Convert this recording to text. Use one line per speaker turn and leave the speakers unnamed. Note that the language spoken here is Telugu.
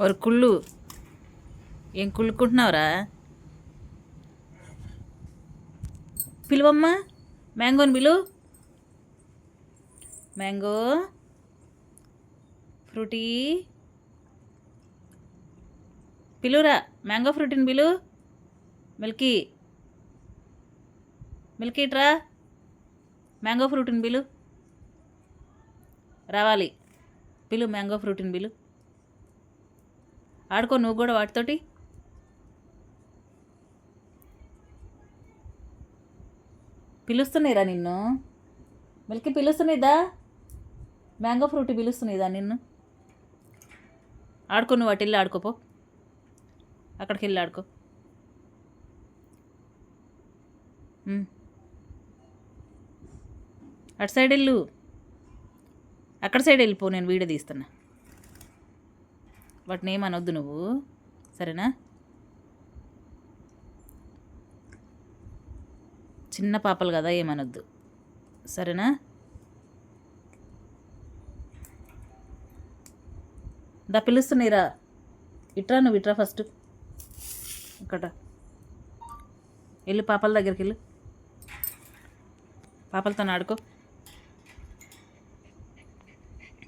ఒక కుళ్ళు. ఏం కుళ్ళుకుంటున్నావురా? పిలువమ్మా. మ్యాంగోని పిలు. మ్యాంగో. ఫ్రూటీ. పిలురా మ్యాంగో ఫ్రూటీని పిలు. మిల్కీ. మిల్కీ ట్రా మ్యాంగో ఫ్రూటీని పిలు. రావాలి. పిలు మ్యాంగో ఫ్రూటీని పిలు. ఆడుకో నువ్వు కూడా వాటితోటి. పిలుస్తున్నాయిరా నిన్ను. మిల్కి పిలుస్తున్నాయిదా? మ్యాంగో ఫ్రూట్ పిలుస్తున్నాయిదా నిన్ను? ఆడుకో నువ్వు అటు వెళ్ళి ఆడుకోపో అక్కడికి వెళ్ళి ఆడుకో. అటు సైడ్ వెళ్ళు. అక్కడ సైడ్ వెళ్ళిపో నేను వీడియో తీస్తున్నా. వాటిని ఏమనొద్దు నువ్వు. సరేనా? చిన్న పాపలు కదా ఏమనొద్దు. సరేనా? దా పిలుస్తున్నాయిరా ఇట్రా నువ్వు ఇట్రా ఫస్ట్. ఇక్కడ వెళ్ళి పాపల దగ్గరికి వెళ్ళు. పాపలతో ఆడుకో.